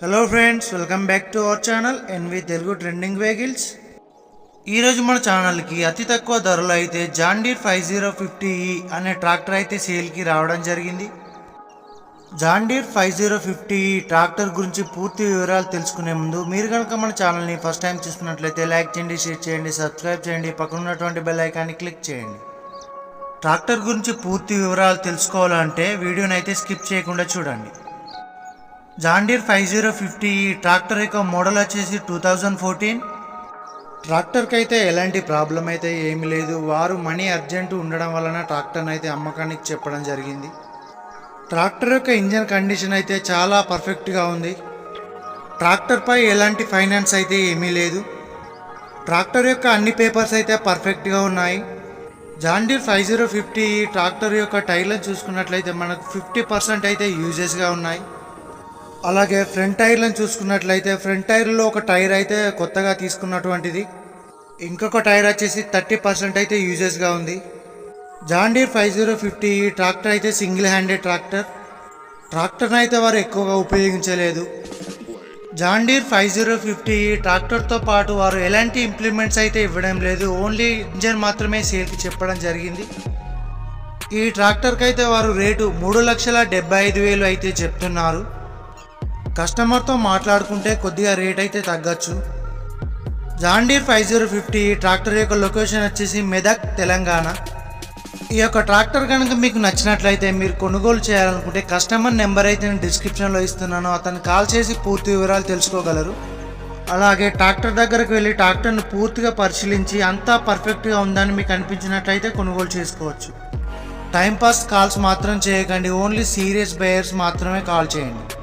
Hello friends welcome back to our channel NV Telugu trending vehicles ఈరోజు మన ఛానల్కి అతి తక్కువ ధరలో అయితే John Deere five zero fifty అనే ట్రాక్టర్ అయితే సేల్కి రావడం జరిగింది. John Deere five zero fifty tractor గురించి పూర్తి వివరాలు తెలుసుకునే ముందు మీరు కనుక మన ఛానల్ని ఫస్ట్ టైం చూస్తున్నట్లయితే లైక్ చేయండి షేర్ చేయండి సబ్స్క్రైబ్ చేయండి పక్కన ఉన్నటువంటి బెల్ ఐకాన్ని క్లిక్ చేయండి. ట్రాక్టర్ గురించి పూర్తి వివరాలు తెలుసుకోవాలంటే వీడియోని అయితే స్కిప్ చేయకుండా చూడండి. John Deere five zero fifty ఈ ట్రాక్టర్ యొక్క మోడల్ వచ్చేసి టూ థౌజండ్ ఫోర్టీన్. ట్రాక్టర్కి అయితే ఎలాంటి ప్రాబ్లం అయితే ఏమీ లేదు. వారు మనీ అర్జెంట్ ఉండడం వలన ట్రాక్టర్ని అయితే అమ్మకానికి చెప్పడం జరిగింది. ట్రాక్టర్ యొక్క ఇంజన్ కండిషన్ అయితే చాలా పర్ఫెక్ట్గా ఉంది. ట్రాక్టర్పై ఎలాంటి ఫైనాన్స్ అయితే ఏమీ లేదు. ట్రాక్టర్ యొక్క అన్ని పేపర్స్ అయితే పర్ఫెక్ట్గా ఉన్నాయి. John Deere five zero fifty tractor యొక్క టైర్లను చూసుకున్నట్లయితే మనకు ఫిఫ్టీ పర్సెంట్ అయితే యూజెస్గా ఉన్నాయి. అలాగే ఫ్రంట్ టైర్లను చూసుకున్నట్లయితే ఫ్రంట్ టైర్లో ఒక టైర్ అయితే కొత్తగా తీసుకున్నటువంటిది. ఇంకొక టైర్ వచ్చేసి థర్టీ పర్సెంట్ అయితే యూజెస్గా ఉంది. John Deere five zero fifty ఈ ట్రాక్టర్ అయితే సింగిల్ హ్యాండెడ్ ట్రాక్టర్. ట్రాక్టర్ని అయితే వారు ఎక్కువగా ఉపయోగించలేదు. John Deere five zero fifty ట్రాక్టర్తో పాటు వారు ఎలాంటి ఇంప్లిమెంట్స్ అయితే ఇవ్వడం లేదు. ఓన్లీ ఇంజన్ మాత్రమే సేల్కి చెప్పడం జరిగింది. ఈ ట్రాక్టర్కి అయితే వారు రేటు మూడు లక్షల డెబ్బై ఐదు వేలు అయితే చెప్తున్నారు. కస్టమర్తో మాట్లాడుకుంటే కొద్దిగా రేట్ అయితే తగ్గచ్చు. John Deere five zero fifty tractor యొక్క లొకేషన్ వచ్చేసి మెదక్ తెలంగాణ. ఈ యొక్క ట్రాక్టర్ కనుక మీకు నచ్చినట్లయితే మీరు కొనుగోలు చేయాలనుకుంటే కస్టమర్ నెంబర్ అయితే నేను డిస్క్రిప్షన్లో ఇస్తున్నాను. అతను కాల్ చేసి పూర్తి వివరాలు తెలుసుకోగలరు. అలాగే ట్రాక్టర్ దగ్గరకు వెళ్ళి ట్రాక్టర్ను పూర్తిగా పరిశీలించి అంతా పర్ఫెక్ట్గా ఉందని మీకు అనిపించినట్లయితే కొనుగోలు చేసుకోవచ్చు. టైంపాస్ కాల్స్ మాత్రం చేయకండి. ఓన్లీ సీరియస్ బయర్స్ మాత్రమే కాల్ చేయండి.